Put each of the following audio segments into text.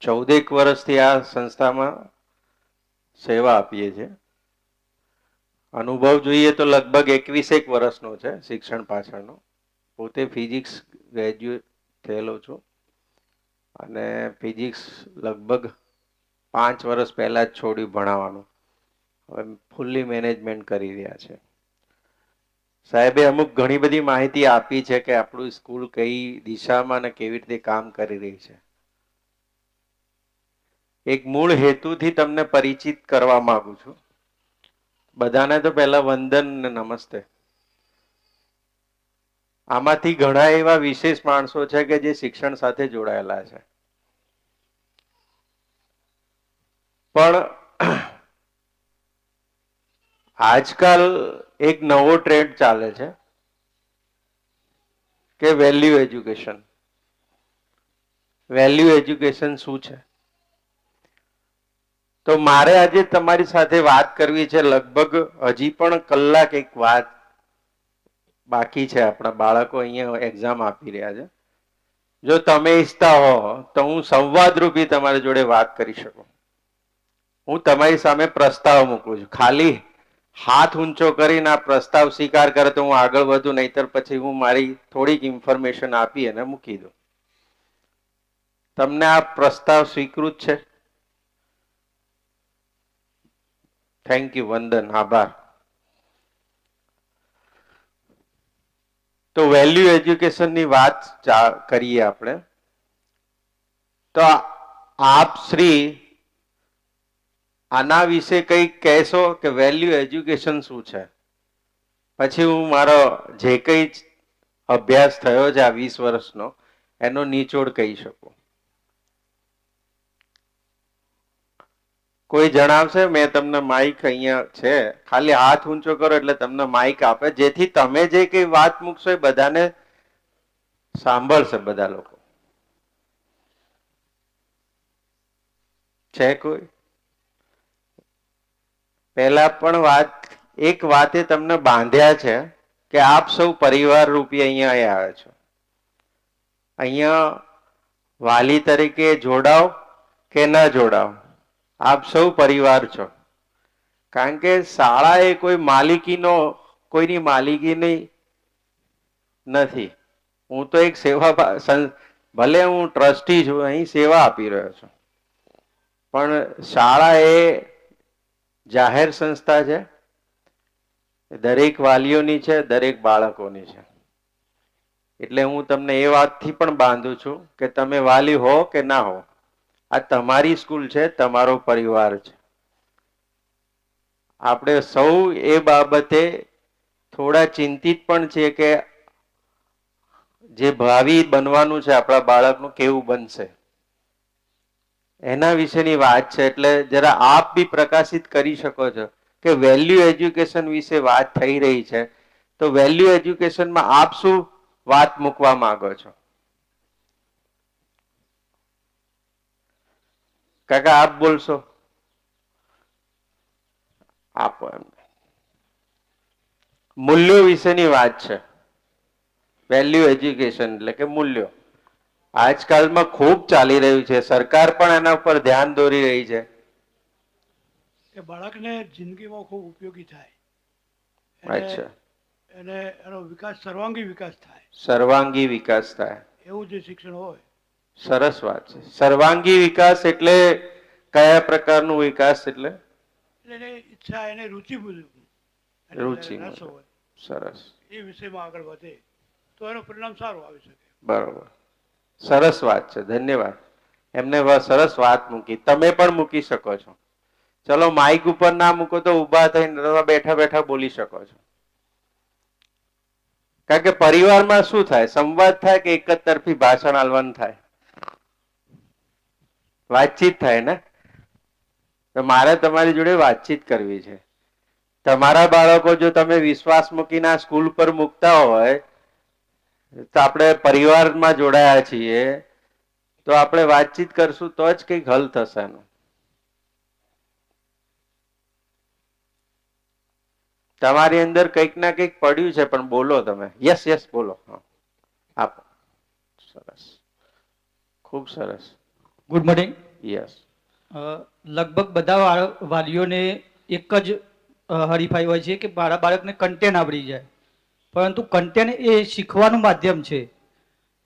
ચૌદેક વર્ષથી આ સંસ્થામાં સેવા આપીએ છીએ. અનુભવ જોઈએ તો લગભગ એકવીસેક વર્ષનો છે શિક્ષણ પાછળનો. પોતે ફિઝિક્સ ગ્રેજ્યુએટ થયેલો છું. અને ફિઝિક્સ લગભગ પાંચ વર્ષ પહેલાં જ છોડ્યું ભણાવવાનું. હવે ફૂલ્લી મેનેજમેન્ટ કરી રહ્યા છે. સાહેબે અમુક ઘણી બધી માહિતી આપી છે કે આપણું સ્કૂલ કઈ દિશામાં અને કેવી રીતે કામ કરી રહી છે. એક મૂળ હેતુથી તમને પરિચિત કરવા માંગુ છું. બધાને તો પહેલા વંદન ને નમસ્તે. આમાંથી ઘણા એવા વિશેષ માણસો છે કે જે શિક્ષણ સાથે જોડાયેલા છે. પણ આજકાલ એક નવો ટ્રેન્ડ ચાલે છે કે વેલ્યુ એજ્યુકેશન વેલ્યુ એજ્યુકેશન શું છે? તો મારે આજે તમારી સાથે વાત કરવી છે લગભગ હજી પણ કલાક એક વાત બાકી છે આપણા બાળકો અહીંયા એક્ઝામ આપી રહ્યા છે. જો તમે ઈચ્છતા હો, તો હું સંવાદ રૂપી તમારી જોડે વાત કરી શકું. હું તમારી સામે પ્રસ્તાવ મૂકું છું. ખાલી હાથ ઊંચો કરીને આ પ્રસ્તાવ સ્વીકાર કરે તો હું આગળ વધું, નહીતર પછી હું મારી થોડીક ઇન્ફોર્મેશન આપી અને મૂકી દઉં. તમને આ પ્રસ્તાવ સ્વીકૃત છે? થેન્ક યુ વંદન આભાર તો વેલ્યુ એજ્યુકેશનની વાત કરીએ આપણે. તો આપ શ્રી આના વિશે કંઈક કહેશો કે વેલ્યુ એજ્યુકેશન શું છે? પછી હું મારો જે કંઈ અભ્યાસ થયો છે આ વીસ વર્ષનો, એનો નિચોડ કહી શકું. કોઈ જણાવશે, મેં તમને માઇક અહીંયા છે. ખાલી હાથ ઊંચો કરો એટલે તમને માઇક આપે. જેથી તમે જે કઈ વાત મૂકશો એ બધાને સાંભળશે બધા લોકો. છે કોઈ? પહેલા પણ વાત, એક વાતે તમને બાંધ્યા છે કે આપ સૌ પરિવાર રૂપી અહીંયા આવ્યા છો. અહીંયા વાલી તરીકે જોડાવ કે ન જોડાવ? આપ સૌ પરિવાર છો. કારણ કે શાળા એ કોઈ માલિકીનો, કોઈની માલિકીની નથી. હું તો એક સેવા ભલે હું ટ્રસ્ટી છું, અહીં સેવા આપી રહ્યો છું. પણ શાળા એ જાહેર સંસ્થા છે. દરેક વાલીઓની છે, દરેક બાળકોની છે. એટલે હું તમને એ વાતથી પણ બાંધું છું કે તમે વાલી હો કે ના હો. આ તમારી સ્કૂલ છે, તમારો પરિવાર છે. આપણે સૌ એ બાબતે થોડા ચિંતિત પણ છે કે જે ભાવિ બનવાનું છે, આપણા બાળકનું કેવું બનશે. એના વિશેની વાત છે, એટલે જરા આપ બી પ્રકાશિત કરી શકો છો કે વેલ્યુ એજ્યુકેશન વિશે વાત થઈ રહી છે. તો વેલ્યુ એજ્યુકેશનમાં આપ શું વાત મૂકવા માંગો છો? કાકા આપ બોલશો? આપો મૂલ્યો વિશેની વાત છે. વેલ્યુ એજ્યુકેશન એટલે કે મૂલ્યો. આજકાલમાં ખૂબ ચાલી રહ્યું છે. સરકાર પણ એના ઉપર ધ્યાન દોરી રહી છે. કે બાળકને જિંદગીમાં ખૂબ ઉપયોગી થાય. અચ્છા. એને એનો વિકાસ સર્વાંગી વિકાસ થાય. સર્વાંગી વિકાસ થાય. એવું જે શિક્ષણ હોય સરસ વાત છે. સર્વાંગી વિકાસ એટલે કયા પ્રકારનું વિકાસ એટલે? એટલે ઈચ્છા એને રુચિ મુજબ રુચિ રસ મુજબ. હોય. સરસ. એ વિષયમાં આગળ વધે તો એનું પરિણામ સારું આવી શકે. બરોબર. સરસ વાત છે. ધન્યવાદ. એમને સરસ વાત મૂકી. તમે પણ મૂકી શકો છો. ચલો માઇક ઉપર ના મૂકો તો ઊભા થઈને બેઠા બેઠા બોલી શકો છો. કારણ કે પરિવારમાં શું થાય? સંવાદ થાય કે એક જ તરફી ભાષણ આલવાનું થાય? વાતચીત થાય ને? તો મારે તમારી જોડે વાતચીત કરવી છે. તમારા બાળકો જો તમે વિશ્વાસ મૂકીને આ સ્કૂલ પર મૂકતા હોય, તો આપણે પરિવારમાં જોડાયા છીએ, તો આપણે વાતચીત કરશું તો જ કંઈક હલ થશે એનું. તમારી અંદર કંઈક ના કંઈક પડ્યું છે, પણ બોલો તમે. યસ યસ બોલો. હા. આપો. સરસ. ખૂબ સરસ. ગુડ મોર્નિંગ યસ લગભગ બધા વાલીઓને એક જ હરીફાઈ હોય છે કે મારા બાળકને કન્ટેન્ટ આવડી જાય. પરંતુ કન્ટેન્ટ એ શીખવાનું માધ્યમ છે.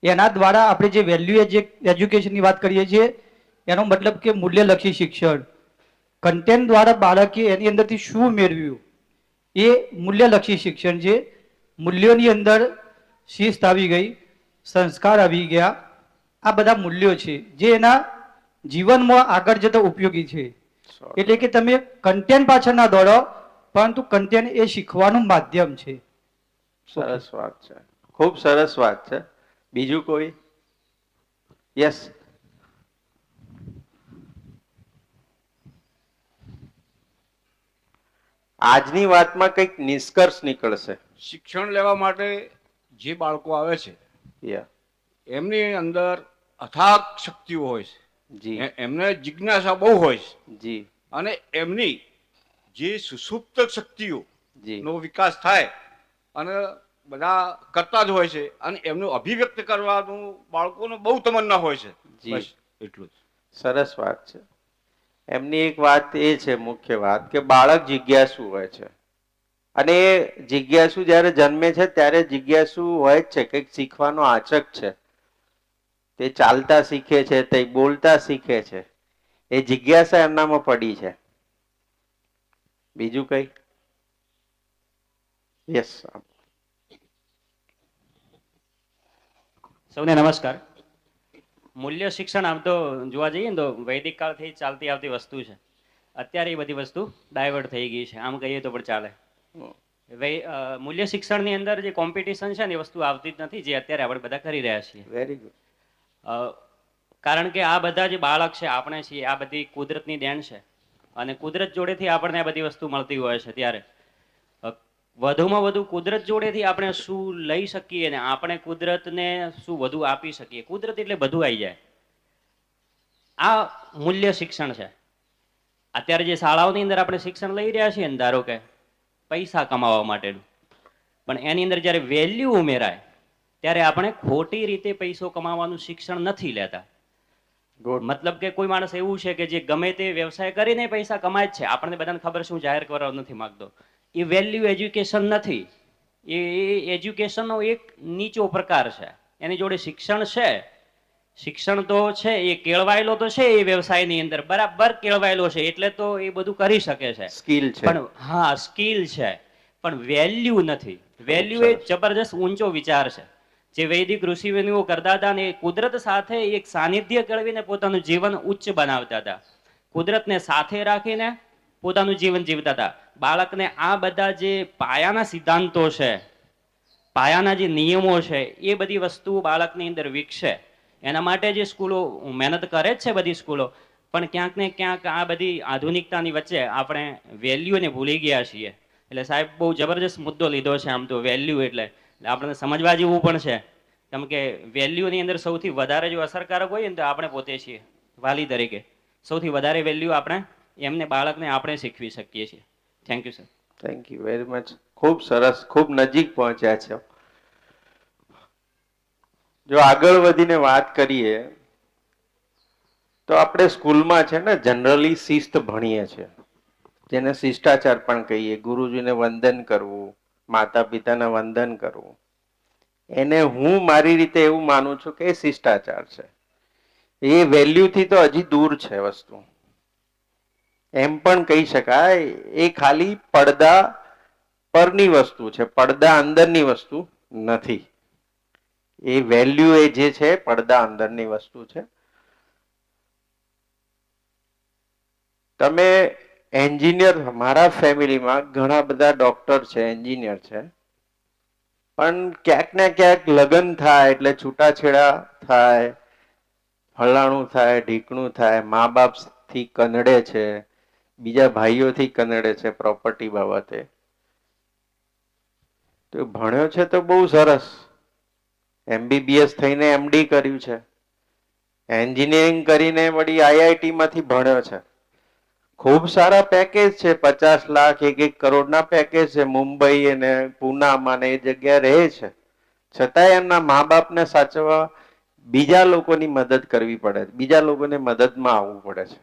એના દ્વારા આપણે જે વેલ્યુ એજ્યુકેશનની વાત કરીએ છીએ એનો મતલબ કે મૂલ્યલક્ષી શિક્ષણ. કન્ટેન્ટ દ્વારા બાળકે એની અંદરથી શું મેળવ્યું? એ મૂલ્યલક્ષી શિક્ષણ છે. મૂલ્યોની અંદર શિસ્ત આવી ગઈ સંસ્કાર આવી ગયા આ બધા મૂલ્યો છે જે એના જીવનમાં આગળ જતા ઉપયોગી છે. એટલે કે તમે કન્ટેન્ટ પાછળ ના દોડો પરંતુ કન્ટેન્ટ એ શીખવાનું માધ્યમ છે. સરસ વાત છે. ખૂબ સરસ વાત છે. બીજું કોઈ? યસ આજની વાતમાં કંઈક નિષ્કર્ષ નીકળશે. શિક્ષણ લેવા માટે જે બાળકો આવે છે યા એમની અંદર અથાગ શક્તિઓ હોય છે. જી. એમને જિજ્ઞાસા બહુ હોય છે. જી. અને એમની જે સુસુપ્ત શક્તિઓ નો વિકાસ થાય અને બધા કરતા જ હોય છે અને એમનું અભિવ્યક્ત કરવાનું બાળકોનો બહુ તમન્ના હોય છે. જી. બસ એટલું જ. સરસ વાત છે. એમની એક વાત એ છે મુખ્ય વાત કે બાળક જિજ્ઞાસુ હોય છે. અને એ જિજ્ઞાસુ જ્યારે જન્મે છે ત્યારે જિજ્ઞાસુ હોય જ છે કંઈક શીખવાનો આચક છે. તે ચાલતા શીખે છે તે બોલતા શીખે છે. એ જિજ્ઞાસા એમનામાં પડી છે. બીજું કઈ? યસ સૌને નમસ્કાર. મૂલ્ય શિક્ષણ આમ તો જોવા જઈએ ને તો વૈદિક કાળથી ચાલતી આવતી વસ્તુ છે. અત્યારે એ બધી વસ્તુ ડાયવર્ટ થઈ ગઈ છે. આમ કહીએ તો પણ ચાલે. મૂલ્ય શિક્ષણની અંદર જે કોમ્પિટિશન છે ને એ વસ્તુ આવતી જ નથી જે અત્યારે આપણે બધા કરી રહ્યા છીએ. વેરી ગુડ કારણ કે આ બધા જે બાળક છે, આપણે છીએ, આ બધી કુદરતની દેણ છે. અને કુદરત જોડેથી આપણને આ બધી વસ્તુ મળતી હોય છે ત્યારે. વધુમાં વધુ કુદરત જોડેથી આપણે શું લઈ શકીએ ને આપણે કુદરતને શું વધુ આપી શકીએ? કુદરત એટલે બધું આવી જાય. આ મૂલ્ય શિક્ષણ છે. અત્યારે જે શાળાઓની અંદર આપણે શિક્ષણ લઈ રહ્યા છીએ ને, ધારો કે પૈસા કમાવા માટેનું. પણ એની અંદર જ્યારે વેલ્યુ ઉમેરાય ત્યારે આપણે ખોટી રીતે પૈસો કમાવાનું શિક્ષણ નથી લેતા. મતલબ કે કોઈ માણસ એવું છે કે જે ગમે તે વ્યવસાય કરીને પૈસા કમાય જ છે. આપણને બધાને ખબર છે હું જાહેર કરવા નથી માંગતો. એ વેલ્યુ એજ્યુકેશન નથી. એ એજ્યુકેશનનો એક નીચો પ્રકાર છે. એની જોડે શિક્ષણ છે. શિક્ષણ તો છે એ કેળવાયેલો તો છે એ વ્યવસાયની અંદર. બરાબર કેળવાયેલો છે એટલે તો એ બધું કરી શકે છે. સ્કિલ છે. પણ હા સ્કિલ છે. પણ વેલ્યુ નથી. વેલ્યુ એ જબરજસ્ત ઊંચો વિચાર છે. જે વૈદિક ઋષિમુનિઓ કરતા હતા ને કુદરત સાથે એક સાનિધ્ય કેળવીને પોતાનું જીવન ઉચ્ચ બનાવતા હતા. કુદરતને સાથે રાખીને પોતાનું જીવન જીવતા હતા. બાળકને આ બધા જે પાયાના સિદ્ધાંતો છે, પાયાના જે નિયમો છે, એ બધી વસ્તુઓ બાળકની અંદર વિકસે. એના માટે જે સ્કૂલો મહેનત કરે જ છે બધી સ્કૂલો. પણ ક્યાંક ને ક્યાંક આ બધી આધુનિકતાની વચ્ચે આપણે વેલ્યુને ભૂલી ગયા છીએ. એટલે સાહેબ બહુ જબરજસ્ત મુદ્દો લીધો છે આમ તો વેલ્યુ એટલે. એટલે આપણે સમજવા જેવું પણ છે. કેમ કે વેલ્યુની અંદર સૌથી વધારે જો અસરકારક હોય ને તો આપણે પોતે છીએ, વાલી તરીકે. સૌથી વધારે વેલ્યુ આપણે એમને, બાળકને આપણે શીખવી શકીએ છીએ. Thank you sir thank you very much ખૂબ સરસ, ખૂબ નજીક પહોંચ્યા છે. જો આગળ વધીને વાત કરીએ, તો આપણે સ્કૂલમાં છે ને જનરલી શિસ્ત ભણીએ છીએ. જેને શિષ્ટાચાર પણ કહીએ, ગુરુજીને વંદન કરવું માતા પિતાને વંદન કરવું એને હું મારી રીતે એવું માનું છું કે શિષ્ટાચાર છે. એ વેલ્યુથી તો હજી દૂર છે વસ્તુ. એમ પણ કહી શકાય, એ ખાલી પડદા પરની વસ્તુ છે, પડદા અંદરની વસ્તુ નથી. એ વેલ્યુ એ જે છે, પડદા અંદરની વસ્તુ છે. તમે એન્જિનિયર, મારા ફેમિલીમાં ઘણા બધા ડોક્ટર છે, એન્જિનિયર છે. પણ ક્યાંક ને ક્યાંક લગ્ન થાય, એટલે છૂટાછેડા થાય, ફલાણું થાય, ઢીકણું થાય, મા બાપથી કનડે છે, બીજા ભાઈઓથી કનડે છે પ્રોપર્ટી બાબતે. તો ભણ્યો છે તો બહુ સરસ. એમબીબીએસ થઈને એમડી કર્યું છે. એન્જિનિયરિંગ કરીને વળી આઈઆઈટીમાંથી ભણ્યો છે. ખૂબ સારા પેકેજ છે, પચાસ લાખ, એક એક કરોડના પેકેજ છે, મુંબઈ અને પુનામાં ને એ જગ્યા રહે છે. છતાંય એમના મા બાપને સાચવવા બીજા લોકોની મદદ કરવી પડે બીજા લોકોને મદદમાં આવવું પડે છે.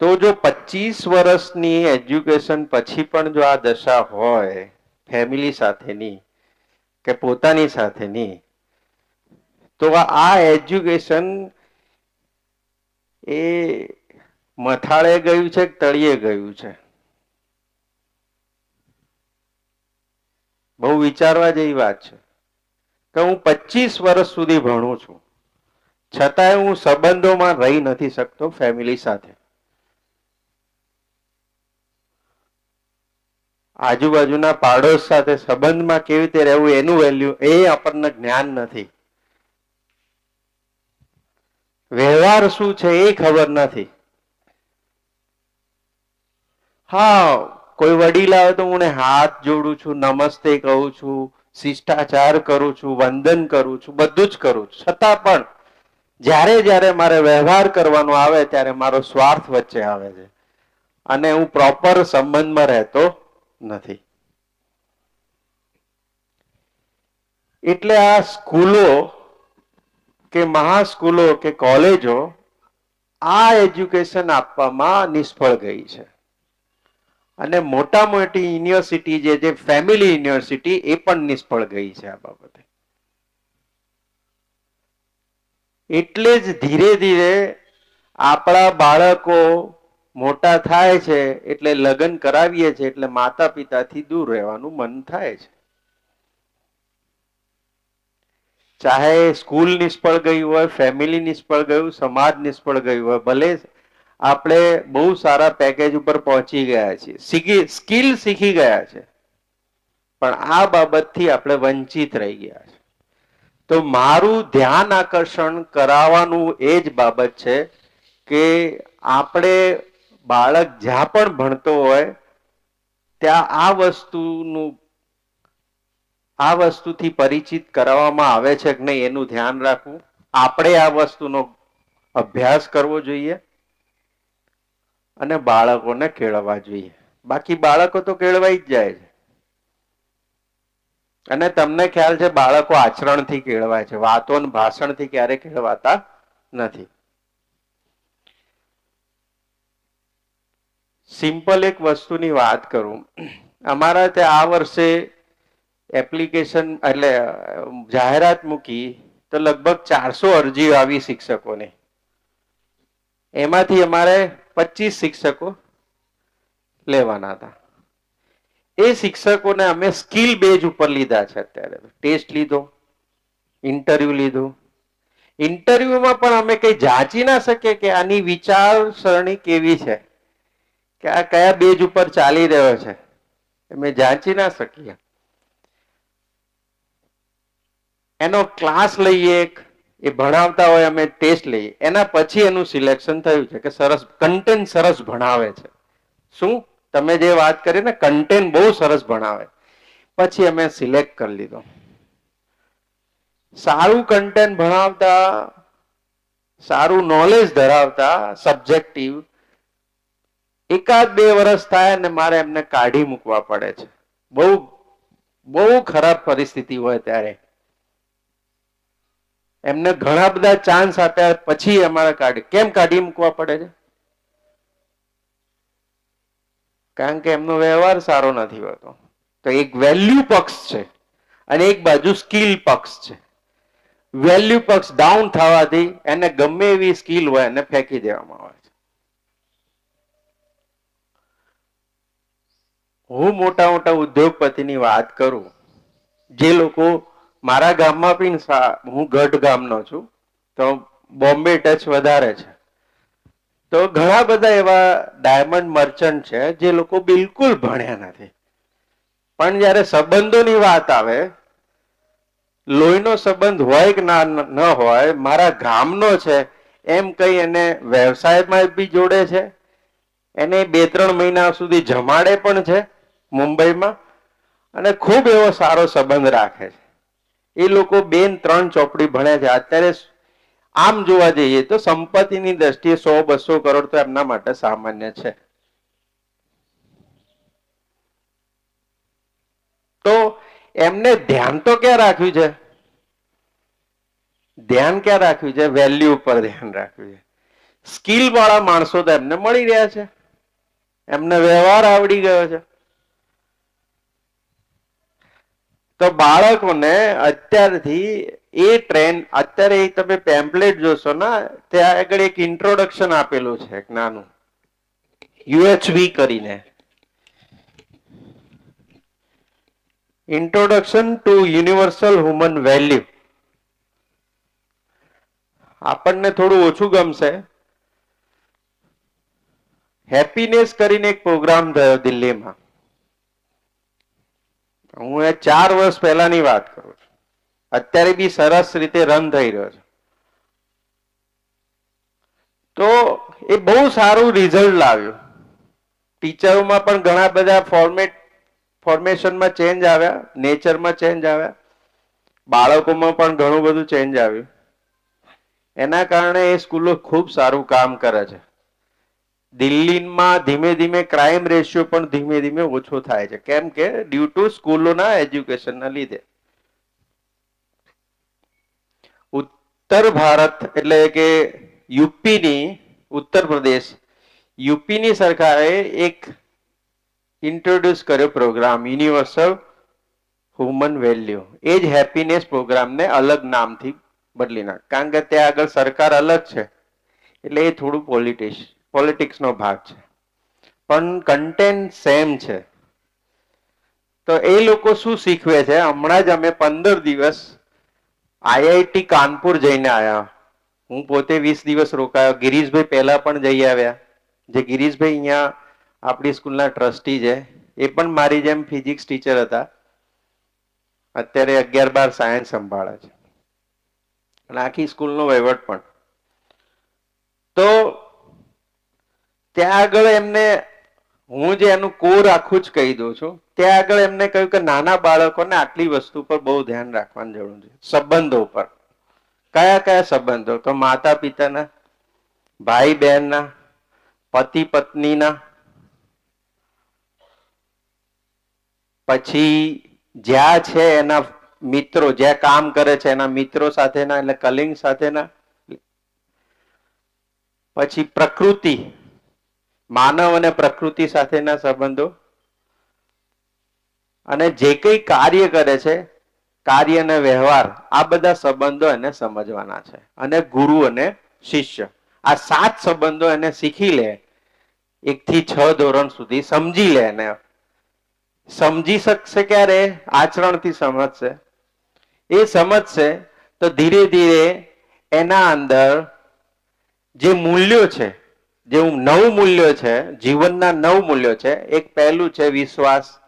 તો જો પચીસ વર્ષની એજ્યુકેશન પછી પણ જો આ દશા હોય ફેમિલી સાથેની કે પોતાની સાથેની, તો આ એજ્યુકેશન એ મથાળે ગયું છે કે તળિયે ગયું છે? બહુ વિચારવા જેવી વાત છે. કે હું પચીસ વર્ષ સુધી ભણું છું. છતાંય હું સંબંધોમાં રહી નથી શકતો ફેમિલી સાથે. આજુબાજુના પાડોશ સાથે સંબંધમાં કેવી રીતે રહેવું એનું વેલ્યુ એ આપણને જ્ઞાન નથી. વ્યવહાર શું છે એ ખબર નથી. હા, કોઈ વડીલ આવે તો હું હાથ જોડું છું, નમસ્તે કહું છું, શિષ્ટાચાર કરું છું, વંદન કરું છું, બધું જ કરું છું. છતાં પણ જ્યારે જ્યારે મારે વ્યવહાર કરવાનો આવે ત્યારે મારો સ્વાર્થ વચ્ચે આવે છે. અને હું પ્રોપર સંબંધમાં રહેતો નથી. એટલે આ સ્કૂલો કે મહાસ્કૂલો કે કોલેજો આ એજ્યુકેશન આપવામાં નિષ્ફળ ગઈ છે. અને મોટા મોટી યુનિવર્સિટી જે છે ફેમિલી યુનિવર્સિટી એ પણ નિષ્ફળ ગઈ છે આ બાબતે. એટલે જ ધીરે ધીરે આપણા બાળકો મોટા થાય છે એટલે લગ્ન કરાવીએ છે એટલે માતા પિતાથી દૂર રહેવાનું મન થાય છે. ચાહે સ્કૂલ નિષ્ફળ ગઈ હોય ફેમિલી નિષ્ફળ ગયું, સમાજ નિષ્ફળ ગયું હોય, ભલે આપણે બહુ સારા પેકેજ ઉપર પહોંચી ગયા છીએ. શીખી સ્કિલ શીખી ગયા છે. પણ આ બાબતથી આપણે વંચિત રહી ગયા છે. તો મારું ધ્યાન આકર્ષણ કરાવવાનું એ જ બાબત છે કે આપણે બાળક જ્યાં પણ ભણતો હોય, ત્યાં આ વસ્તુનું, આ વસ્તુથી પરિચિત કરાવવામાં આવે છે કે નહીં એનું ધ્યાન રાખવું. આપણે આ વસ્તુનો અભ્યાસ કરવો જોઈએ. અને બાળકોને કેળવવા જોઈએ. બાકી બાળકો તો કેળવાઈ જ જાય છે. અને તમને ખ્યાલ છે, બાળકો આચરણથી કેળવાય છે. વાતો અને ભાષણથી ક્યારે કેળવાતા નથી. સિમ્પલ એક વસ્તુની વાત કરું. અમારા ત્યાં આ વર્ષે એપ્લિકેશન એટલે જાહેરાત મૂકી તો લગભગ ચારસો અરજીઓ આવી શિક્ષકોને. એમાંથી અમારે પચીસ શિક્ષકો લેવાના હતા. એ શિક્ષકોને અમે સ્કિલ બેઝ ઉપર લીધા છે અત્યારે. ટેસ્ટ લીધો, ઇન્ટરવ્યુ લીધું. ઇન્ટરવ્યુમાં પણ અમે કઈ જાંચી ના શકીએ કે આની વિચારસરણી કેવી છે, કે આ કયા બેજ ઉપર ચાલી રહ્યો છે. અમે જાંચી ના શકીએ. એનો ક્લાસ લઈએ એક એ ભણાવતા હોય અમે ટેસ્ટ લઈએ. એના પછી એનું સિલેક્શન થયું છે કે સરસ કન્ટેન્ટ સરસ ભણાવે છે. શું? તમે જે વાત કરી ને કન્ટેન્ટ બહુ સરસ ભણાવે. પછી અમે સિલેક્ટ કરી લીધો. સારું કન્ટેન્ટ ભણાવતા, સારું નોલેજ ધરાવતા સબ્જેક્ટિવ એકાદ બે વર્ષ થાય અને મારે એમને કાઢી મૂકવા પડે છે. બહુ બહુ ખરાબ પરિસ્થિતિ હોય ત્યારે. એમને ઘણા બધા ચાન્સ આપ્યા, પછી અમારે કાઢી. કેમ કાઢી મૂકવા પડે છે? કારણ કે એમનો વ્યવહાર સારો નથી હોતો. તો એક વેલ્યુ પક્ષ છે અને એક બાજુ સ્કિલ પક્ષ છે. વેલ્યુ પક્ષ ડાઉન થવાથી એને ગમે એવી સ્કિલ હોય એને ફેંકી દેવામાં આવે છે. હું મોટા મોટા ઉદ્યોગપતિની વાત કરું, જે લોકો મારા ગામમાં પણ હું ગઢ ગામનો છું, તો બોમ્બે ટચ વધારે છે. તો ઘણા બધા એવા ડાયમંડ મર્ચન્ટ છે, જે લોકો બિલકુલ ભણ્યા નથી. પણ જ્યારે સંબંધોની વાત આવે, લોહીનો સંબંધ હોય કે ના, ન હોય, મારા ગામનો છે, એમ કહી એને વ્યવસાયમાં બી જોડે છે, એને બે ત્રણ મહિના સુધી જમાડે પણ છે મુંબઈમાં, અને ખૂબ એવો સારો સંબંધ રાખે છે. એ લોકો બેન ત્રણ ચોપડી ભણ્યા છે. અત્યારે આમ જોવા જઈએ તો સંપત્તિની દ્રષ્ટિએ સો બસો કરોડ તો એમના માટે સામાન્ય છે. તો એમને ધ્યાન તો ક્યાં રાખ્યું છે? ધ્યાન ક્યાં રાખ્યું છે? વેલ્યુ ઉપર ધ્યાન રાખ્યું છે. સ્કિલ વાળા માણસો તો એમને મળી રહ્યા છે. એમને વ્યવહાર આવડી ગયો છે. તો બાળકોને અત્યારથી એ ટ્રેન, અત્યારે તમે પેમ્પલેટ જોશો ને, ત્યાં આગળ એક ઇન્ટ્રોડક્શન આપેલું છે નાનું. યુએચવી કરીને. Introduction to universal human value આપણને થોડું ઓછું ગમશે. હેપીનેસ કરીને એક પ્રોગ્રામ થયો દિલ્હીમાં. હું એ ચાર વર્ષ પહેલાની વાત કરું અત્યારે બી સરસ રીતે રન થઈ રહ્યો છે. તો એ બહુ સારું રિઝલ્ટ લાવ્યું. ટીચરોમાં પણ ઘણા બધા ફોર્મેટ ફોર્મેશનમાં ચેન્જ આવ્યા નેચરમાં ચેન્જ આવ્યા. બાળકોમાં પણ ઘણું બધું ચેન્જ આવ્યું. એના કારણે એ સ્કૂલો ખૂબ સારું કામ કરે છે. દિલ્હીમાં ધીમે ધીમે ક્રાઇમ રેશિયો પણ ધીમે ધીમે ઓછો થાય છે. કેમ કે ડ્યુ ટુ સ્કૂલોના એજ્યુકેશનના લીધે. ઉત્તર ભારત એટલે કે યુપીની, ઉત્તર પ્રદેશ, યુપીની સરકારે એક ઇન્ટ્રોડ્યુસ કર્યો પ્રોગ્રામ યુનિવર્સલ હ્યુમન વેલ્યુ એ જ હેપીનેસ પ્રોગ્રામને અલગ નામથી બદલી નાખ. કારણ કે ત્યાં આગળ સરકાર અલગ છે. એટલે એ થોડું પોલિટિક્સ પોલિટિક્સનો ભાગ છે. પણ કન્ટેન્ટ સેમ છે. તો એ લોકો શું શીખવે છે? હમણાં જ અમે પંદર દિવસ આઈઆઈટી કાનપુર જઈને આવ્યા હું પોતે વીસ દિવસ રોકાયો. ગિરીશભાઈ પહેલા પણ જઈ આવ્યા. જે ગિરીશભાઈ અહીંયા આપણી સ્કૂલના ટ્રસ્ટી છે. એ પણ મારી જેમ ફિઝિક્સ ટીચર હતા. અત્યારે અગિયાર બાર સાયન્સ સંભાળે છે. અને આખી સ્કૂલનો વહીવટ પણ. તો ત્યાં આગળ એમને, હું જે એનું કોર આખું જ કહી દઉં છું, ત્યાં આગળ એમને કહ્યું કે નાના બાળકોને આટલી વસ્તુ પર બહુ ધ્યાન રાખવાની જરૂર છે. સંબંધો પર કયા કયા સંબંધો? તો માતા પિતાના ભાઈ બહેનના પતિ પત્નીના પછી જ્યાં છે એના મિત્રો, જ્યાં કામ કરે છે એના મિત્રો સાથેના, એટલે કલિંગ સાથેના પછી પ્રકૃતિ. માનવ અને પ્રકૃતિ સાથેના સંબંધો. અને જે કંઈ કાર્ય કરે છે, કાર્ય અને વ્યવહાર, આ બધા સંબંધો એને સમજવાના છે. અને ગુરુ અને શિષ્ય. આ સાત સંબંધો એને શીખી લે એક થી છ ધોરણ સુધી સમજી લે એને. સમજી શકશે ક્યારે? આચરણથી સમજશે. એ સમજશે, તો ધીરે ધીરે એના અંદર જે મૂલ્યો છે જે નવ મૂલ્યો છે, જીવનના નવ મૂલ્યો છે, એક પહેલું છે વિશ્વાસ,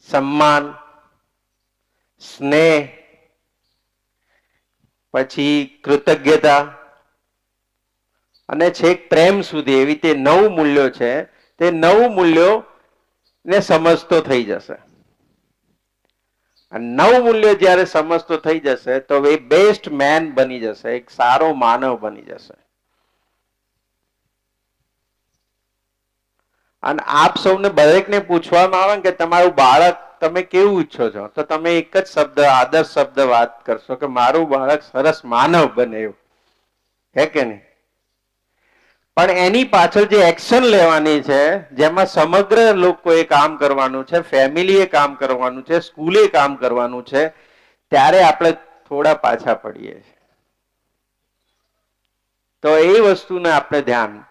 સન્માન, સ્નેહ, પછી કૃતજ્ઞતા અને છેક પ્રેમ સુધી એવી તે નવ મૂલ્યો છે, તે નવ મૂલ્યો ને સમજતો થઈ જશે. નવ મૂલ્યો જ્યારે સમજતો થઈ જશે, તો એ બેસ્ટ મેન બની જશે, એક સારો માનવ બની જશે. અને આપ સૌને દરેકને પૂછવામાં આવે કે તમારું બાળક તમે કેવું ઈચ્છો છો? તો તમે એક જ શબ્દ, આદર્શ શબ્દ વાત કરશો કે મારું બાળક સરસ માનવ બને એવું. હે કે નહીં? પણ એની પાછળ જે એક્શન લેવાની છે, જેમાં સમગ્ર લોકોએ કામ કરવાનું છે, ફેમિલીએ કામ કરવાનું છે, સ્કૂલે કામ કરવાનું છે, ત્યારે આપણે થોડા પાછા પડીએ છીએ. તો એ વસ્તુને આપણે ધ્યાન,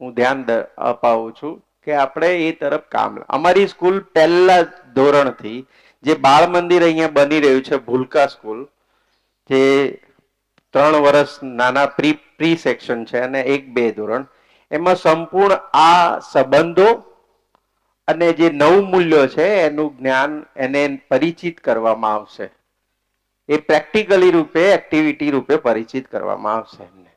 હું ધ્યાન અપાવું છું. કે આપણે એ તરફ કામ અમારી સ્કૂલ પહેલા ધોરણથી જે બાળ મંદિર અહીંયા બની રહ્યું છે, ભૂલકા સ્કૂલ, જે ત્રણ વર્ષ નાના પ્રી પ્રી સેક્શન છે અને એક બે ધોરણ, એમાં સંપૂર્ણ આ સંબંધો અને જે નવ મૂલ્યો છે એનું જ્ઞાન એને પરિચિત કરવામાં આવશે. એ પ્રેક્ટિકલી રૂપે, એક્ટિવિટી રૂપે પરિચિત કરવામાં આવશે એમને.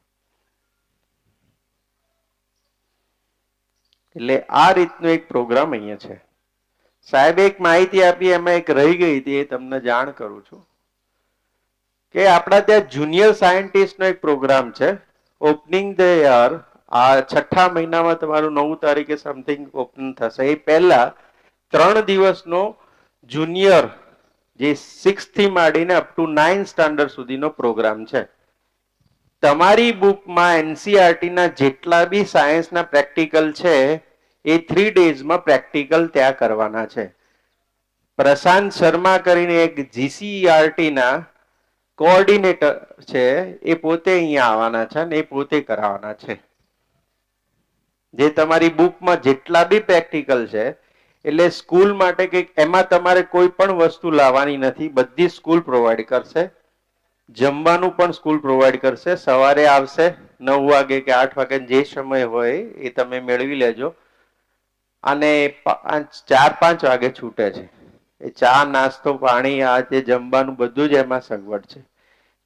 એટલે આ રીતનો એક પ્રોગ્રામ અહીંયા છે. સાહેબ એક માહિતી આપી, એમાં એક રહી ગઈ હતી, એ તમને જાણ કરું છું. કે આપણા ત્યાં જુનિયર સાયન્ટિસ્ટનો એક પ્રોગ્રામ છે. ઓપનિંગ ધ યર આ છઠ્ઠા મહિનામાં તમારું નવ તારીખે સમથિંગ ઓપન થશે. એ પહેલા ત્રણ દિવસનો જુનિયર, જે સિક્સથી માંડીને અપ ટુ નાઇન સ્ટાન્ડર્ડ સુધીનો પ્રોગ્રામ છે. તમારી બુકમાં એનસીઆરટી ના જેટલા બી સાયન્સના પ્રેક્ટિકલ છે, એ થ્રી ડેઝમાં પ્રેક્ટિકલ ત્યાં કરવાના છે. પ્રશાંત શર્મા કરીને એક જીસીઆરટીના કોઓર્ડિનેટર છે, એ પોતે અહીંયા આવવાના છે અને એ પોતે કરાવવાના છે. જે તમારી બુકમાં જેટલા બી પ્રેક્ટિકલ છે, એટલે સ્કૂલ માટે કંઈક, એમાં તમારે કોઈ પણ વસ્તુ લાવવાની નથી, બધી સ્કૂલ પ્રોવાઈડ કરશે. જમવાનું પણ સ્કૂલ પ્રોવાઈડ કરશે. સવારે આવશે નવ વાગે કે આઠ વાગે જે સમય હોય એ તમે મેળવી લેજો. અને ચાર પાંચ વાગે છૂટે છે. એ ચા, નાસ્તો, પાણી, આ જે જમવાનું બધું જ એમાં સગવડ છે.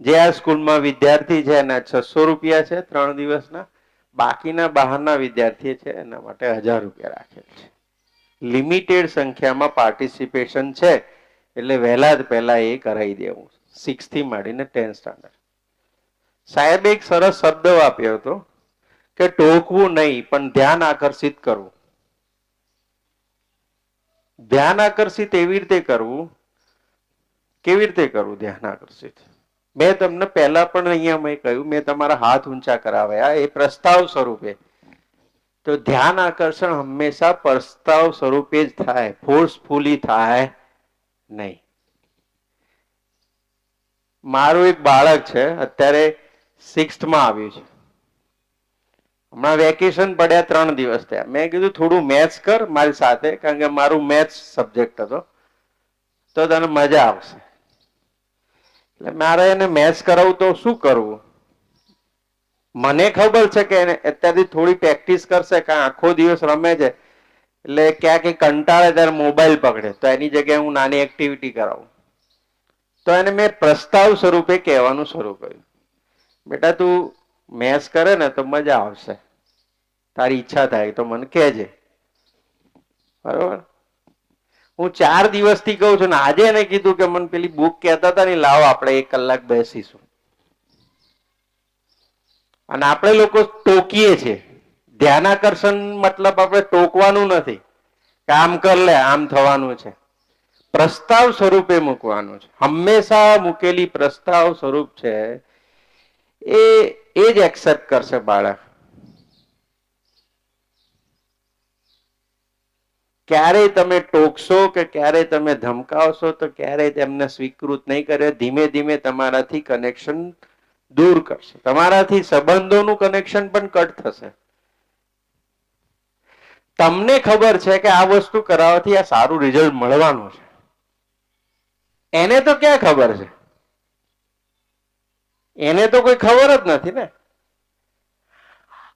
જે આ સ્કૂલમાં વિદ્યાર્થી છે એના છસો રૂપિયા છે ત્રણ દિવસના. બાકીના બહારના વિદ્યાર્થી છે એના માટે હજાર રૂપિયા રાખેલ છે. લિમિટેડ સંખ્યામાં પાર્ટિસિપેશન છે. એટલે વહેલા જ પહેલા એ કરાવી દેવું સિક્સથી માંડીને ટેન સ્ટાન્ડર્ડ સાહેબે એક સરસ શબ્દ આપ્યો હતો કે ટોકવું નહીં, પણ ધ્યાન આકર્ષિત કરવું. ધ્યાન આકર્ષિત એવી રીતે કરવું, કેવી રીતે કરવું? ધ્યાન આકર્ષિત. મેં તમને પહેલા પણ અહીંયા મેં કહ્યું, મેં તમારા હાથ ઊંચા કરાવ્યા, એ પ્રસ્તાવ સ્વરૂપે. તો ધ્યાન આકર્ષણ હંમેશા પ્રસ્તાવ સ્વરૂપે જ થાય ફોર્સફુલી થાય નહીં. મારું એક બાળક છે, અત્યારે સિક્સ્થમાં આવ્યું છે. હમણાં વેકેશન પડ્યા ત્રણ દિવસ થયા. મેં કીધું થોડું મેથ્સ કર મારી સાથે, કારણ કે મારું મેથ્સ સબ્જેક્ટ હતો. તો તને મજા આવશે. એટલે મારે એને મેથ્સ કરાવું તો શું કરવું? મને ખબર છે કે એને અત્યારથી થોડી પ્રેક્ટિસ કરશે કાંઈ આખો દિવસ રમે છે. એટલે ક્યાંક કંટાળે ત્યારે મોબાઈલ પકડે. તો એની જગ્યાએ હું નાની એક્ટિવિટી કરાવું. તો એને મેં પ્રસ્તાવ સ્વરૂપે કહેવાનું શરૂ કર્યું. બેટા, તું મેસ કરે ને તો મજા આવશે. તારી ઈચ્છા થાય તો મને કહેજે. બરોબર? હું ચાર દિવસથી કહું છું ને આજે એને કીધું કે મને પેલી બુક કહેતા હતા ને લાવો, આપણે એક કલાક બેસીશું. અને આપણે લોકો ટોકીએ છીએ. ધ્યાનાકર્ષણ મતલબ આપણે ટોકવાનું નથી. કે આમ કર લે, આમ થવાનું છે. પ્રસ્તાવ સ્વરૂપે મૂકવાનું છે. હંમેશા મૂકેલી પ્રસ્તાવ સ્વરૂપ છે એ એ જ એક્સેપ્ટ કરશે બાળક. ક્યારેય તમે ટોકશો કે ક્યારેય તમે ધમકાવશો તો ક્યારેય તેમને સ્વીકૃત નહીં કરે. ધીમે ધીમે તમારાથી કનેક્શન દૂર કરશે. તમારાથી સંબંધોનું કનેક્શન પણ કટ થશે. તમને ખબર છે કે આ વસ્તુ કરાવવાથી આ સારું રિઝલ્ટ મળવાનું છે. એને તો ક્યાં ખબર છે? એને તો કોઈ ખબર જ નથી ને.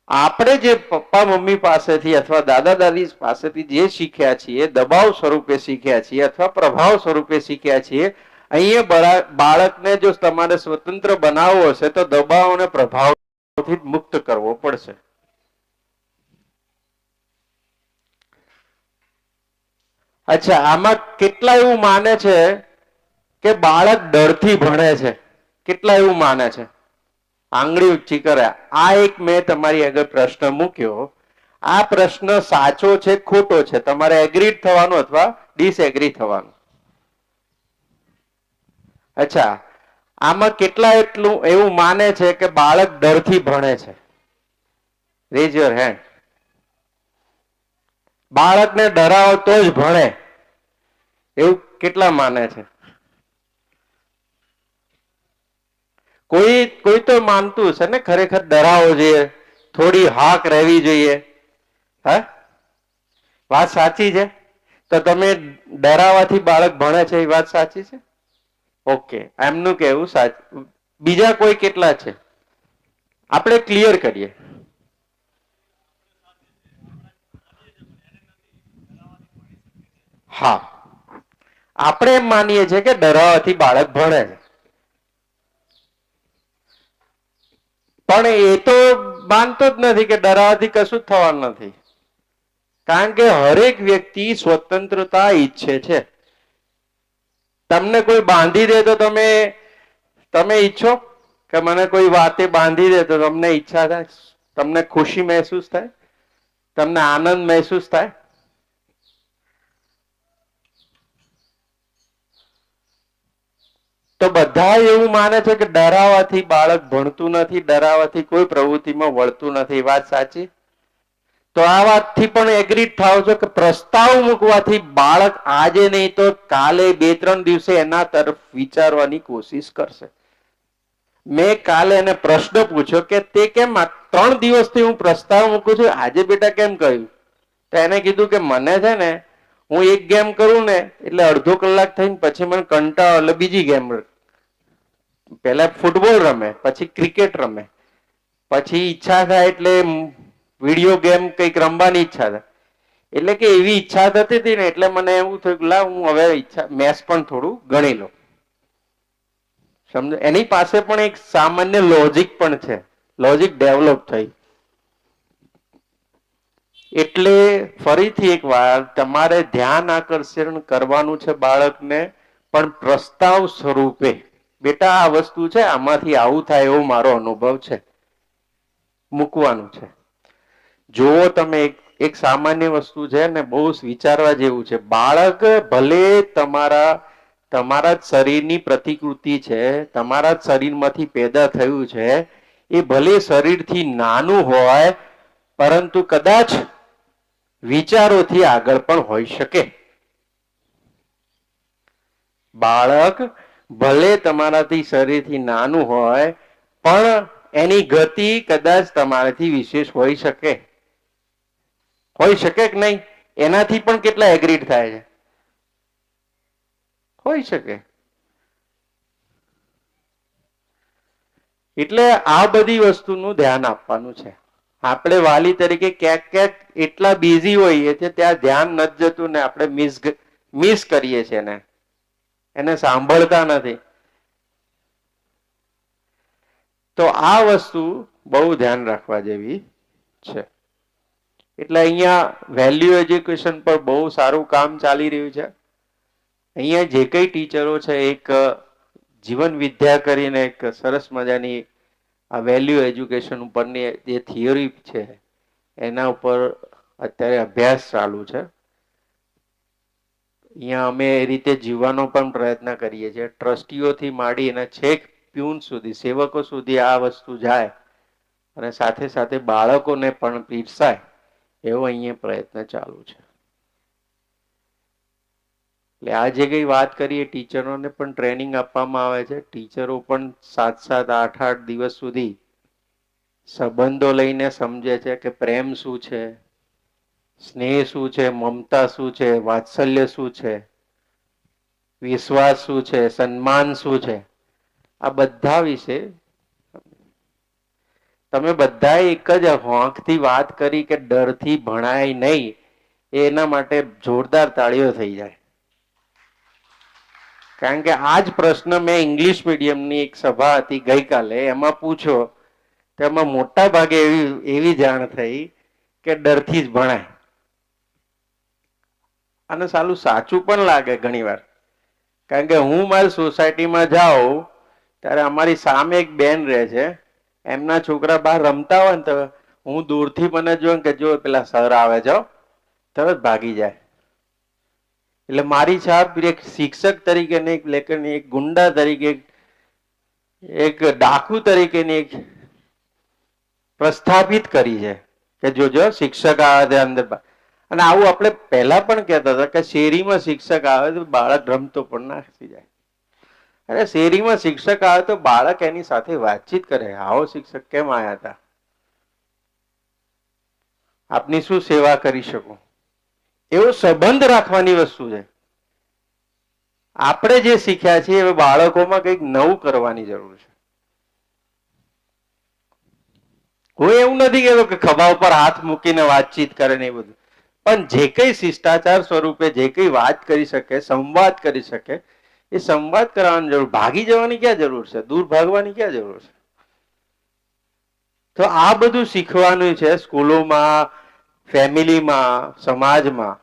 આપણે જે પપ્પા મમ્મી પાસેથી અથવા દાદા દાદી પાસેથી જે શીખ્યા છીએ, દબાવ સ્વરૂપે શીખ્યા છીએ અથવા પ્રભાવ સ્વરૂપે શીખ્યા છીએ, અહીંયા બળા- બાળકને જો તમારે સ્વતંત્ર બનાવવો હશે તો દબાવ અને પ્રભાવથી મુક્ત કરવો પડશે. અચ્છા, આમાં કેટલા એવું માને છે કે બાળક ડરથી ભણે છે. કેટલા એવું માને છે. આંગળી ઊંચી કરે. આ એક મેં તમારી આગળ પ્રશ્ન મૂક્યો. આ પ્રશ્ન સાચો છે, ખોટો છે? તમારે એગ્રીડ થવાનું અથવા ડિસએગ્રી થવાનું? અચ્છા. આમાં કેટલા એટલું એવું માને છે કે બાળક ડરથી ભણે છે? રેઝ યોર હેન્ડ બાળકને ડરાવો તો જ ભણે. એવું કેટલા માને છે? કોઈ કોઈ તો માનતું છે ને, ખરેખર ડરાવો જોઈએ થોડી હાક રહેવી જોઈએ. હા? વાત સાચી છે? તો તમે ડરાવાથી બાળક ભણે છે એ વાત સાચી છે? ઓકે, એમનું કહેવું સાચું, બીજા કોઈ કેટલા છે? આપણે ક્લિયર કરીએ. હા. આપણે એમ માનીએ છીએ કે ડરાવાથી બાળક ભણે છે. પણ એ તો માનતો જ નથી કે ડરાવાથી કશું જ થવાનું નથી. કારણ કે હરેક વ્યક્તિ સ્વતંત્રતા ઈચ્છે છે. તમને કોઈ બાંધી દે તો તમે તમે ઈચ્છો કે મને કોઈ વાતે બાંધી દે તો તમને ઈચ્છા થાય, તમને ખુશી મહેસૂસ થાય, તમને આનંદ મહેસૂસ થાય. તો બધા એવું માને છે કે ડરાવાથી બાળક ભણતું નથી, ડરાવાથી કોઈ પ્રવૃત્તિમાં વળતું નથી. વાત સાચી? તો આ વાતથી પણ એગ્રી થાવ છો કે પ્રસ્તાવ મૂકવાથી બાળક આજે નહીં તો કાલે બે ત્રણ દિવસે એના તરફ વિચારવાની કોશિશ કરશે. મેં કાલે એને પ્રશ્ન પૂછ્યો કે તે કેમ ત્રણ દિવસથી હું પ્રસ્તાવ મૂકું છું? આજે બેટા કેમ કહ્યું? તો એને કીધું કે મને છે ને, હું એક ગેમ કરું ને, એટલે અડધો કલાક થઈને પછી મને કંટાળો, એટલે બીજી ગેમ પહેલા ફૂટબોલ રમે, પછી ક્રિકેટ રમે. પછી ઈચ્છા થાય એટલે વીડિયો ગેમ કંઈક રમવાની ઈચ્છા થાય. એટલે કે એવી ઈચ્છા થતી હતી ને, એટલે મને એવું થયું કે લા હું હવે ઈચ્છા મેથ્સ પણ થોડું ગણી લઉં. સમજો એની પાસે પણ એક સામાન્ય લોજિક પણ છે. લોજિક ડેવલપ થઈ. એટલે ફરીથી એક વાર તમારે ધ્યાન આકર્ષણ કરવાનું છે બાળકને, પણ પ્રસ્તાવ સ્વરૂપે. બેટા, આ વસ્તુ છે, આમાંથી આવું થાય એવો મારો અનુભવ છે. મૂકવાનું છે. જુઓ તમે એક સામાન્ય વસ્તુ છે ને, બહુ વિચારવા જેવું છે. બાળક ભલે તમારા તમારા જ શરીરની પ્રતિકૃતિ છે, તમારા જ શરીરમાંથી પેદા થયું છે, એ ભલે શરીરથી નાનું હોય, પરંતુ કદાચ વિચારોથી આગળ પણ હોઈ શકે. બાળક ભલે તમારાથી શરીરથી નાનું હોય, પણ એની ગતિ કદાચ તમારાથી વિશેષ હોઈ શકે. હોઈ શકે કે નહીં? એનાથી પણ કેટલા એગ્રીડ થાય છે? હોઈ શકે. એટલે આ બધી વસ્તુનું ધ્યાન આપવાનું છે. આપણે વાલી તરીકે ક્યાંક ક્યાંક એટલા બિઝી હોઈએ છીએ, ત્યાં ધ્યાન નથી જતું ને આપણે મિસ મિસ કરીએ છીએ એને એને સાંભળતા નથી. તો આ વસ્તુ બહુ ધ્યાન રાખવા જેવી છે. એટલે અહીંયા વેલ્યુ એજ્યુકેશન પર બહુ સારું કામ ચાલી રહ્યું છે. અહીંયા જે કઈ ટીચરો છે, એક જીવન વિદ્યા કરીને એક સરસ મજાની આ વેલ્યુ એજ્યુકેશન ઉપરની જે થિયરી છે, એના ઉપર અત્યારે અભ્યાસ ચાલુ છે. અહીંયા અમે એ રીતે જીવવાનો પણ પ્રયત્ન કરીએ છીએ. ટ્રસ્ટીઓથી માંડી અને છેક પ્યુન સુધી, સેવકો સુધી આ વસ્તુ જાય અને સાથે સાથે બાળકોને પણ પીરસાય એવો અહીંયા પ્રયત્ન ચાલુ છે. એટલે આ જે કઈ વાત કરીએ, ટીચરોને પણ ટ્રેનિંગ આપવામાં આવે છે. ટીચરો પણ સાત સાત આઠ આઠ દિવસ સુધી સંબંધો લઈને સમજે છે કે પ્રેમ શું છે સ્નેહ શું છે, મમતા શું છે, વાત્સલ્ય શું છે, વિશ્વાસ શું છે, સન્માન શું છે? આ બધા વિશે તમે બધા એક જ હોંકથી વાત કરી કે ડરથી ભણાય નહીં, એના માટે જોરદાર તાળીઓ થઈ જાય. કારણ કે આ જ પ્રશ્ન મેં ઇંગ્લિશ મીડિયમની એક સભા હતી ગઈકાલે, એમાં પૂછ્યો, તેમાં મોટા ભાગે એવી એવી જાણ થઈ કે ડરથી જ ભણાય. અને સાલું સાચું પણ લાગે ઘણીવાર. કારણ કે હું મારી સોસાયટીમાં જાઉં, ત્યારે અમારી સામે એક બેન રહે છે. એમના છોકરા બહાર રમતા હોય ને તો હું દૂરથી મને જોઉં કે જો પેલા સર આવે છો તરત ભાગી જાય. એટલે મારી છાપ એક શિક્ષક તરીકે ને એક લેખન એક ગુંડા તરીકે, એક ડાકુ તરીકેની એક પ્રસ્થાપિત કરી છે. કે જોજો શિક્ષક આવે અંદર અને આવું આપણે પહેલા પણ કહેતા હતા કે શેરીમાં શિક્ષક આવે તો બાળક રમતો પણ નાખી જાય. અરે શેરીમાં શિક્ષક આવે તો બાળક એની સાથે વાતચીત કરે. આવો શિક્ષક કેમ આવ્યા હતા આપની શું સેવા કરી શકું? એવો સંબંધ રાખવાની વસ્તુ છે. આપણે જે શીખ્યા છીએ હવે બાળકોમાં કંઈક નવું કરવાની જરૂર છે. હું એવું નથી કહેતો કે ખભા ઉપર હાથ મૂકીને વાતચીત કરે ને એ બધું. પણ જે કઈ શિષ્ટાચાર સ્વરૂપે જે કઈ વાત કરી શકે, સંવાદ કરી શકે, એ સંવાદ કરવાની જરૂર, ભાગી જવાની ક્યાં જરૂર છે? દૂર ભાગવાની ક્યાં જરૂર છે? તો આ બધું શીખવાનું છે સ્કૂલોમાં, ફેમિલીમાં, સમાજમાં.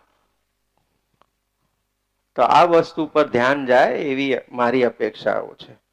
તો આ વસ્તુ પર ધ્યાન જાય એવી મારી અપેક્ષાઓ છે.